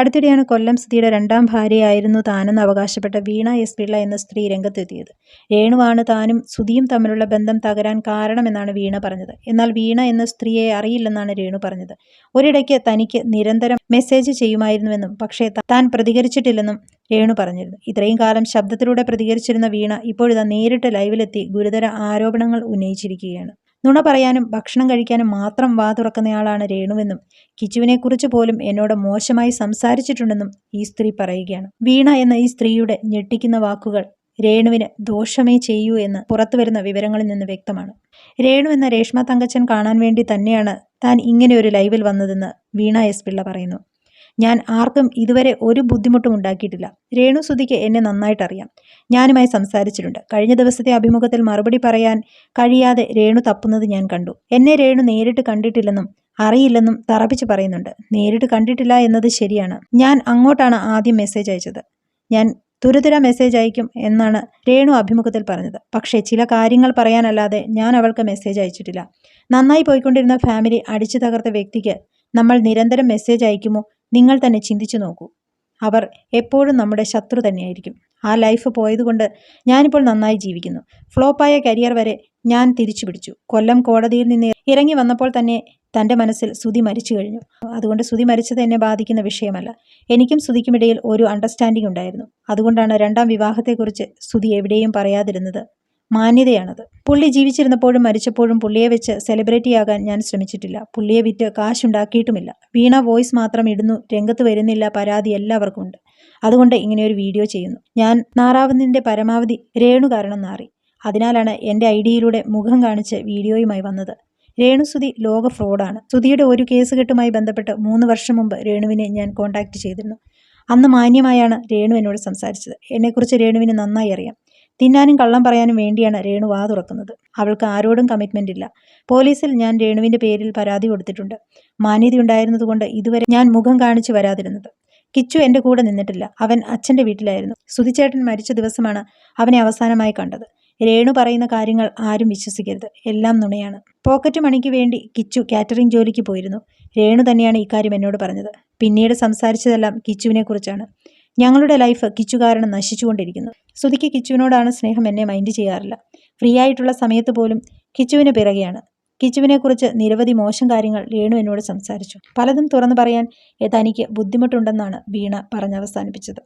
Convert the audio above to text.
അടുത്തിടെയാണ് കൊല്ലം സുധിയുടെ രണ്ടാം ഭാര്യയായിരുന്നു താനെന്ന് അവകാശപ്പെട്ട വീണ എസ് പിള്ള എന്ന സ്ത്രീ രംഗത്തെത്തിയത്. രേണുവാണ് താനും സുധിയും തമ്മിലുള്ള ബന്ധം തകരാൻ കാരണമെന്നാണ് വീണ പറഞ്ഞത്. എന്നാൽ വീണ എന്ന സ്ത്രീയെ അറിയില്ലെന്നാണ് രേണു പറഞ്ഞത്. ഒരിടയ്ക്ക് തനിക്ക് നിരന്തരം മെസ്സേജ് ചെയ്യുമായിരുന്നുവെന്നും പക്ഷേ താൻ പ്രതികരിച്ചിട്ടില്ലെന്നും രേണു പറഞ്ഞിരുന്നു. ഇത്രയും കാലം ശബ്ദത്തിലൂടെ പ്രതികരിച്ചിരുന്ന വീണ ഇപ്പോഴിതാ നേരിട്ട് ലൈവിലെത്തി ഗുരുതര ആരോപണങ്ങൾ ഉന്നയിച്ചിരിക്കുകയാണ്. നുണ പറയാനും ഭക്ഷണം കഴിക്കാനും മാത്രം വാ തുറക്കുന്നയാളാണ് രേണുവെന്നും കിച്ചുവിനെക്കുറിച്ച് പോലും എന്നോട് മോശമായി സംസാരിച്ചിട്ടുണ്ടെന്നും ഈ സ്ത്രീ പറയുകയാണ്. വീണ എന്ന ഈ സ്ത്രീയുടെ ഞെട്ടിക്കുന്ന വാക്കുകൾ രേണുവിന് ദോഷമേ ചെയ്യൂ എന്ന് പുറത്തു വരുന്ന വിവരങ്ങളിൽ നിന്ന് വ്യക്തമാണ്. രേണു എന്ന രേഷ്മ തങ്കച്ചൻ കാണാൻ വേണ്ടി തന്നെയാണ് താൻ ഇങ്ങനെ ഒരു ലൈവിൽ വന്നതെന്ന് വീണ എസ് പിള്ള പറയുന്നു. ഞാൻ ആർക്കും ഇതുവരെ ഒരു ബുദ്ധിമുട്ടും ഉണ്ടാക്കിയിട്ടില്ല. രേണു സുധിക്ക് എന്നെ നന്നായിട്ട് അറിയാം ഞാനുമായി സംസാരിച്ചിട്ടുണ്ട്. കഴിഞ്ഞ ദിവസത്തെ അഭിമുഖത്തിൽ മറുപടി പറയാൻ കഴിയാതെ രേണു തപ്പുന്നത് ഞാൻ കണ്ടു. എന്നെ രേണു നേരിട്ട് കണ്ടിട്ടില്ലെന്നും അറിയില്ലെന്നും തറപ്പിച്ച് പറയുന്നുണ്ട്. നേരിട്ട് കണ്ടിട്ടില്ല എന്നത് ശരിയാണ്. ഞാൻ അങ്ങോട്ടാണ് ആദ്യം മെസ്സേജ് അയച്ചത്. ഞാൻ തുരുതുര മെസ്സേജ് അയക്കും എന്നാണ് രേണു അഭിമുഖത്തിൽ പറഞ്ഞത്. പക്ഷേ ചില കാര്യങ്ങൾ പറയാനല്ലാതെ ഞാൻ അവൾക്ക് മെസ്സേജ് അയച്ചിട്ടില്ല. നന്നായി പോയിക്കൊണ്ടിരുന്ന ഫാമിലി അടിച്ചു തകർത്ത വ്യക്തിക്ക് നമ്മൾ നിരന്തരം മെസ്സേജ് അയക്കുമോ? നിങ്ങൾ തന്നെ ചിന്തിച്ചു നോക്കൂ. അവർ എപ്പോഴും നമ്മുടെ ശത്രു തന്നെയായിരിക്കും. ആ ലൈഫ് പോയതുകൊണ്ട് ഞാനിപ്പോൾ നന്നായി ജീവിക്കുന്നു. ഫ്ലോപ്പായ കരിയർ വരെ ഞാൻ തിരിച്ചു പിടിച്ചു. കൊല്ലം കോടതിയിൽ നിന്ന് ഇറങ്ങി വന്നപ്പോൾ തന്നെ തന്റെ മനസ്സിൽ സുതി മരിച്ചു കഴിഞ്ഞു. അതുകൊണ്ട് സുതി മരിച്ചത് എന്നെ ബാധിക്കുന്ന വിഷയമല്ല. എനിക്കും സുതിക്കുമിടയിൽ ഒരു അണ്ടർസ്റ്റാൻഡിംഗ് ഉണ്ടായിരുന്നു. അതുകൊണ്ടാണ് രണ്ടാം വിവാഹത്തെക്കുറിച്ച് സുതി എവിടെയും പറയാതിരുന്നത്. മാന്യതയാണത്. പുള്ളി ജീവിച്ചിരുന്നപ്പോഴും മരിച്ചപ്പോഴും പുള്ളിയെ വെച്ച് സെലിബ്രിറ്റിയാകാൻ ഞാൻ ശ്രമിച്ചിട്ടില്ല. പുള്ളിയെ വിറ്റ് കാശുണ്ടാക്കിയിട്ടുമില്ല. വീണ വോയിസ് മാത്രം ഇടുന്നു രംഗത്ത് വരുന്നില്ല പരാതി എല്ലാവർക്കും ഉണ്ട്. അതുകൊണ്ട് ഇങ്ങനെ ഒരു വീഡിയോ ചെയ്യുന്നു. ഞാൻ നാറാവുന്നതിന്റെ പരമാവധി രേണു കാരണം നാറി. അതിനാലാണ് എന്റെ ഐഡിയയിലൂടെ മുഖം കാണിച്ച് വീഡിയോയുമായി വന്നത്. രേണുസുതി ലോക ഫ്രോഡാണ്. സുതിയുടെ ഒരു കേസ് കെട്ടുമായി ബന്ധപ്പെട്ട് മൂന്ന് വർഷം മുമ്പ് രേണുവിനെ ഞാൻ കോൺടാക്ട് ചെയ്തിരുന്നു. അന്ന് മാന്യമായാണ് രേണു എന്നോട് സംസാരിച്ചത്. എന്നെക്കുറിച്ച് രേണുവിന് നന്നായി അറിയാം. തിന്നാനും കള്ളം പറയാനും വേണ്ടിയാണ് രേണു വാ തുറക്കുന്നത്. അവൾക്ക് ആരോടും കമ്മിറ്റ്മെന്റ് ഇല്ല. പോലീസിൽ ഞാൻ രേണുവിന്റെ പേരിൽ പരാതി കൊടുത്തിട്ടുണ്ട്. മാന്യത ഉണ്ടായിരുന്നതുകൊണ്ട് ഇതുവരെ ഞാൻ മുഖം കാണിച്ചു വരാതിരുന്നത്. കിച്ചു എന്റെ കൂടെ നിന്നിട്ടില്ല. അവൻ അച്ഛന്റെ വീട്ടിലായിരുന്നു. സുധിച്ചേട്ടൻ മരിച്ച ദിവസമാണ് അവനെ അവസാനമായി കണ്ടത്. രേണു പറയുന്ന കാര്യങ്ങൾ ആരും വിശ്വസിക്കരുത്. എല്ലാം നുണയാണ്. പോക്കറ്റ് മണിക്ക് വേണ്ടി കിച്ചു കാറ്ററിംഗ് ജോലിക്ക് പോയിരുന്നു. രേണു തന്നെയാണ് ഇക്കാര്യം എന്നോട് പറഞ്ഞത്. പിന്നീട് സംസാരിച്ചതെല്ലാം കിച്ചുവിനെ കുറിച്ചാണ്. ഞങ്ങളുടെ ലൈഫ് കിച്ചു കാരണം നശിച്ചുകൊണ്ടിരിക്കുന്നു. ശ്രുതിക്ക് കിച്ചുവിനോടാണ് സ്നേഹം എന്നെ മൈൻഡ് ചെയ്യാറില്ല. ഫ്രീ ആയിട്ടുള്ള സമയത്ത് പോലും കിച്ചുവിന് പിറകെയാണ്. കിച്ചുവിനെക്കുറിച്ച് നിരവധി മോശം കാര്യങ്ങൾ രേണു എന്നോട് സംസാരിച്ചു. പലതും തുറന്നു പറയാൻ തനിക്ക് ബുദ്ധിമുട്ടുണ്ടെന്നാണ് വീണ പറഞ്ഞവസാനിപ്പിച്ചത്